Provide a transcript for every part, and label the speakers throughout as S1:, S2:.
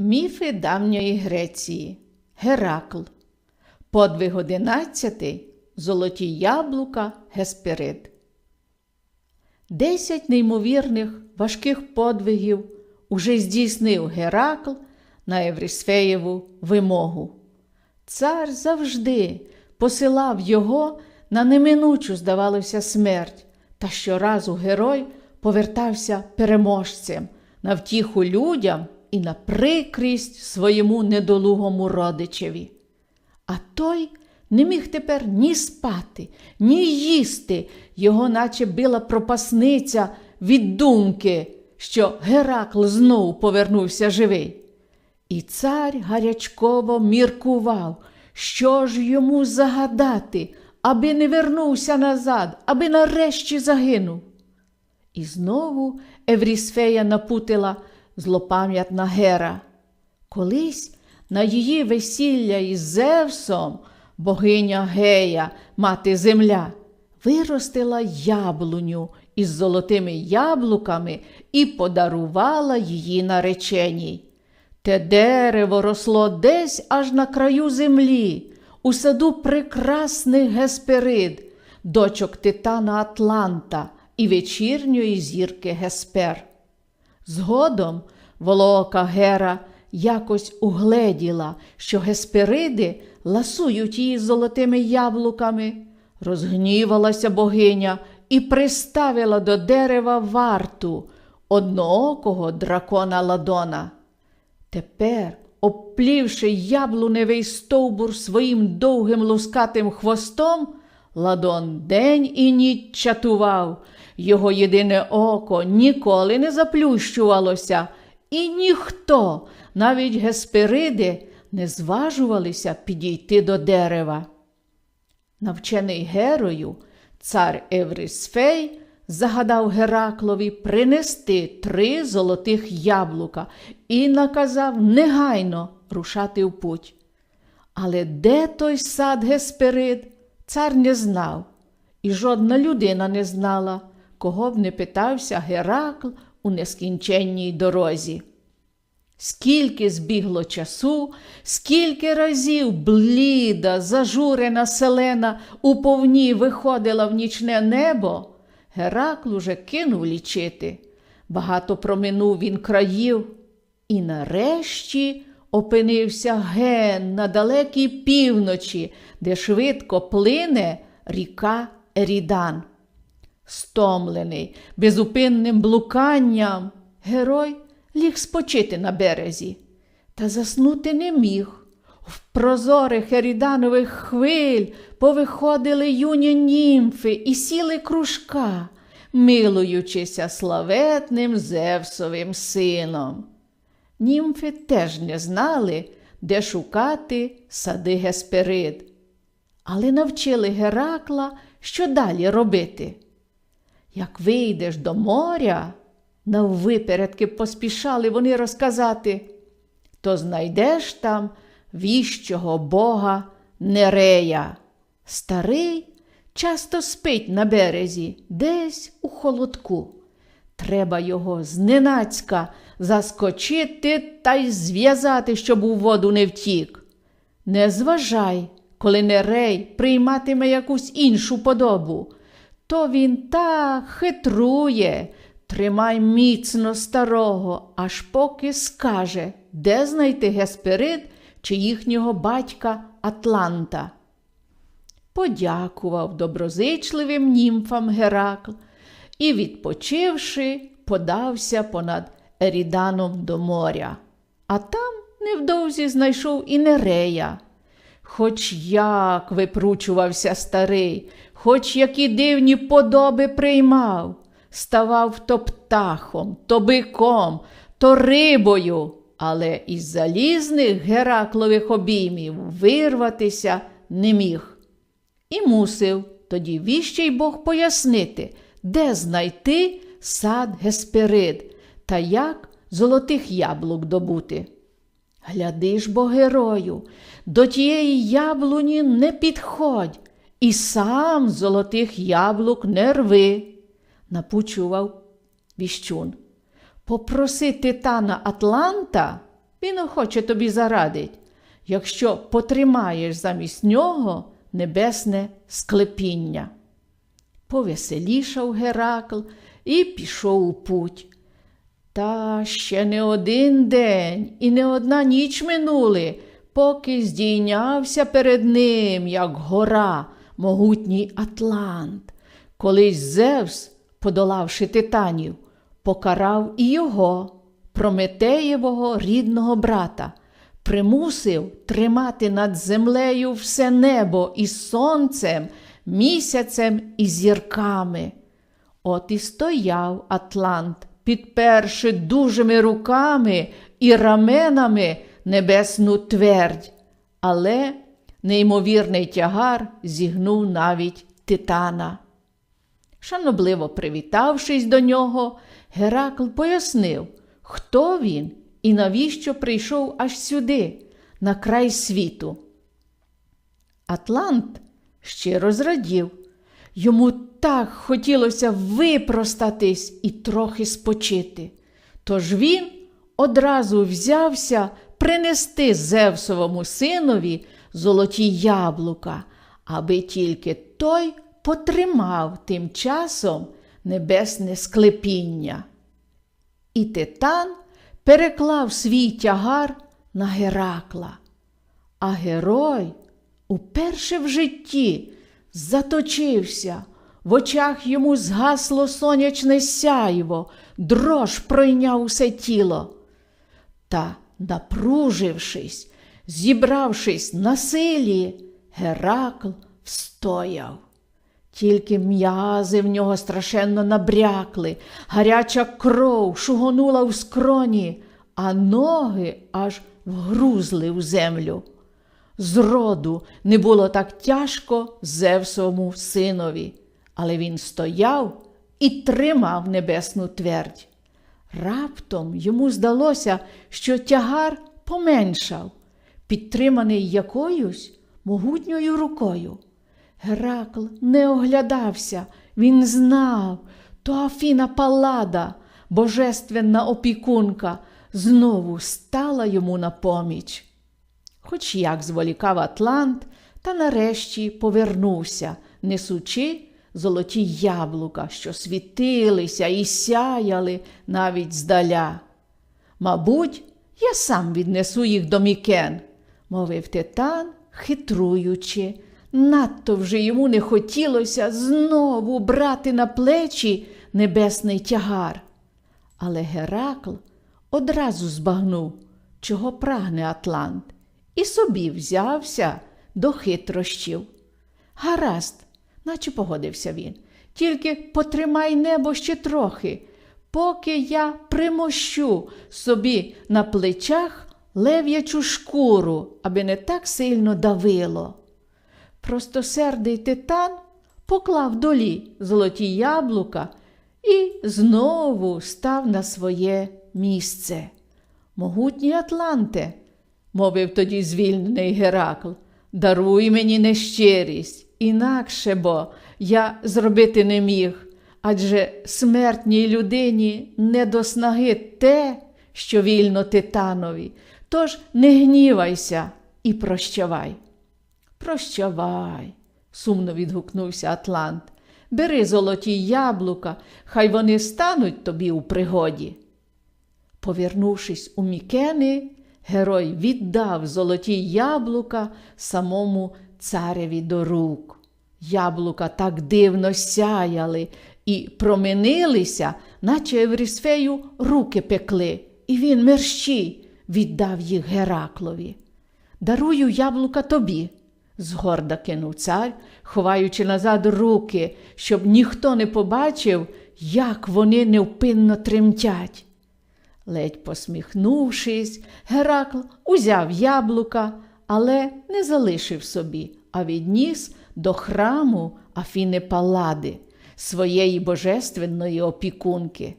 S1: Міфи давньої Греції. Геракл. Подвиг одинадцятий. Золоті яблука Гесперид. Десять неймовірних важких подвигів уже здійснив Геракл на Еврісфеєву вимогу. Цар завжди посилав його на неминучу, здавалося, смерть, та щоразу герой повертався переможцем на втіху людям і на прикрість своєму недолугому родичеві. А той не міг тепер ні спати, ні їсти, його наче била пропасниця від думки, що Геракл знову повернувся живий. І цар гарячково міркував, що ж йому загадати, аби не вернувся назад, аби нарешті загинув. І знову Еврісфея напутила злопам'ятна Гера. Колись на її весілля із Зевсом богиня Гея, мати земля, виростила яблуню із золотими яблуками і подарувала її нареченій. Те дерево росло десь аж на краю землі, у саду прекрасних Гесперид, дочок Титана Атланта і вечірньої зірки Геспер. Згодом волока Гера якось угледіла, що Геспериди ласують її золотими яблуками. Розгнівалася богиня і приставила до дерева варту одноокого дракона Ладона. Тепер, обплівши яблуневий стовбур своїм довгим лускатим хвостом, Ладон день і ніч чатував, його єдине око ніколи не заплющувалося, і ніхто, навіть геспериди, не зважувалися підійти до дерева. Навчений герою, цар Еврисфей загадав Гераклові принести три золотих яблука і наказав негайно рушати в путь. Але де той сад Гесперид, цар не знав, і жодна людина не знала, кого б не питався Геракл у нескінченній дорозі. Скільки збігло часу, скільки разів бліда, зажурена селена уповні виходила в нічне небо, Геракл уже кинув лічити. Багато проминув він країв, і нарешті опинився ген на далекій півночі, де швидко плине ріка Ерідан. Стомлений, безупинним блуканням, герой ліг спочити на березі, та заснути не міг. В прозорих еріданових хвиль повиходили юні німфи і сіли кружка, милуючися славетним Зевсовим сином. Німфи теж не знали, де шукати сади Гесперид, але навчили Геракла, що далі робити. Як вийдеш до моря, наввипередки поспішали вони розказати, то знайдеш там віщого бога Нерея. Старий часто спить на березі, десь у холодку. Треба його зненацька заскочити та й зв'язати, щоб у воду не втік. Не зважай, коли Нерей прийматиме якусь іншу подобу, то він так хитрує, тримай міцно старого, аж поки скаже, де знайти Гесперид чи їхнього батька Атланта. Подякував доброзичливим німфам Геракл і, відпочивши, подався понад Еріданом до моря. А там невдовзі знайшов і Нерея. Хоч як випручувався старий, хоч які дивні подоби приймав, ставав то птахом, то биком, то рибою, але із залізних Гераклових обіймів вирватися не міг. І мусив тоді віщий Бог пояснити, де знайти сад Гесперид та як золотих яблук добути. Гляди ж бо герою, до тієї яблуні не підходь, і сам золотих яблук не рви, напучував віщун. Попроси титана Атланта, він охоче тобі зарадить, якщо потримаєш замість нього небесне склепіння. Повеселішав Геракл і пішов у путь. Та ще не один день і не одна ніч минули, поки здійнявся перед ним, як гора, могутній Атлант. Колись Зевс, подолавши титанів, покарав і його, Прометеєвого рідного брата, примусив тримати над землею все небо із сонцем, місяцем і зірками. От і стояв Атлант, підперши дужими руками і раменами небесну твердь, але неймовірний тягар зігнув навіть титана. Шанобливо привітавшись до нього, Геракл пояснив, хто він і навіщо прийшов аж сюди, на край світу. Атлант щиро зрадів. Йому так хотілося випростатись і трохи спочити. Тож він одразу взявся принести Зевсовому синові золоті яблука, аби тільки той потримав тим часом небесне склепіння. І титан переклав свій тягар на Геракла. А герой уперше в житті заточився, в очах йому згасло сонячне сяйво, дрож пройняв усе тіло. Та, напружившись, зібравшись на силі, Геракл встояв. Тільки м'язи в нього страшенно набрякли, гаряча кров шугонула в скроні, а ноги аж вгрузли в землю. Зроду не було так тяжко Зевсовому синові, але він стояв і тримав небесну твердь. Раптом йому здалося, що тягар поменшав, підтриманий якоюсь могутньою рукою. Геракл не оглядався, він знав, то Афіна Паллада, божественна опікунка, знову стала йому на поміч. Хоч як зволікав Атлант, та нарешті повернувся, несучи золоті яблука, що світилися і сяяли навіть здаля. Мабуть, я сам віднесу їх до Мікен, мовив титан, хитруючи. Надто вже йому не хотілося знову брати на плечі небесний тягар. Але Геракл одразу збагнув, чого прагне Атлант, і собі взявся до хитрощів. Гаразд, наче погодився він, тільки потримай небо ще трохи, поки я примощу собі на плечах лев'ячу шкуру, аби не так сильно давило. Простосердий титан поклав долі золоті яблука і знову став на своє місце. Могутній Атланте, мовив тоді звільнений Геракл, даруй мені нещирість, інакше бо я зробити не міг, адже смертній людині не до снаги те, що вільно титанові. Тож не гнівайся і прощавай. Прощавай, сумно відгукнувся Атлант. Бери золоті яблука, хай вони стануть тобі у пригоді. Повернувшись у Мікени, герой віддав золоті яблука самому цареві до рук. Яблука так дивно сяяли і променилися, наче Еврісфею руки пекли, і він мерщій віддав їх Гераклові. Дарую яблука тобі, згорда кинув цар, ховаючи назад руки, щоб ніхто не побачив, як вони невпинно тремтять. Ледь посміхнувшись, Геракл узяв яблука, але не залишив собі, а відніс до храму Афіни Паллади, своєї божественної опікунки.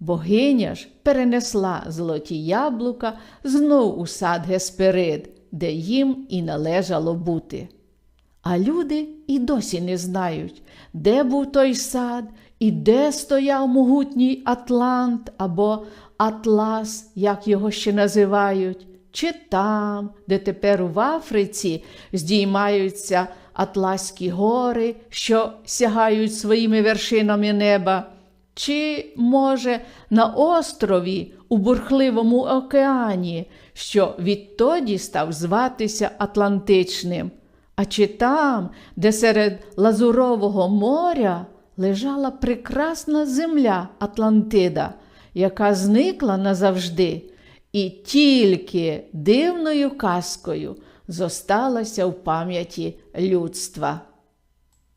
S1: Богиня ж перенесла золоті яблука знов у сад Гесперид, де їм і належало бути. А люди і досі не знають, де був той сад і де стояв могутній Атлант або Атлас, як його ще називають, чи там, де тепер в Африці здіймаються Атласські гори, що сягають своїми вершинами неба, чи, може, на острові у бурхливому океані, що відтоді став зватися Атлантичним, а чи там, де серед Лазурового моря лежала прекрасна земля Атлантида, яка зникла назавжди, і тільки дивною казкою зосталася в пам'яті людства.